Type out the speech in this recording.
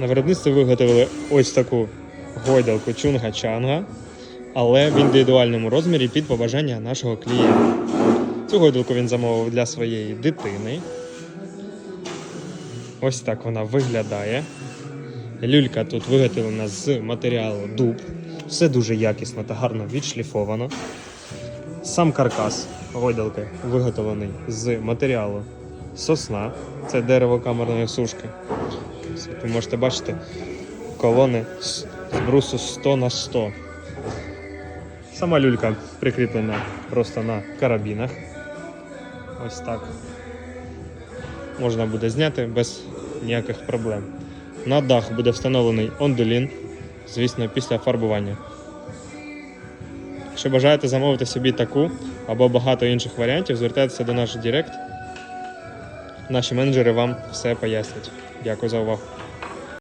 На виробництві виготовили ось таку гойдалку Чунга-Чанга, але в індивідуальному розмірі під побажання нашого клієнта. Цю гойдалку він замовив для своєї дитини. Ось так вона виглядає. Люлька тут виготовлена з матеріалу дуб. Все дуже якісно та гарно відшліфовано. Сам каркас гойдалки виготовлений з матеріалу сосна. Це дерево камерної сушки. Як ви можете бачити, колони з брусу 100 на 100. Сама люлька прикріплена просто на карабінах. Ось так. Можна буде зняти без ніяких проблем. На дах буде встановлений ондулін, звісно, після фарбування. Якщо бажаєте замовити собі таку або багато інших варіантів, звертайтеся до наш Директ. Наші менеджери вам все пояснять. Дякую за увагу.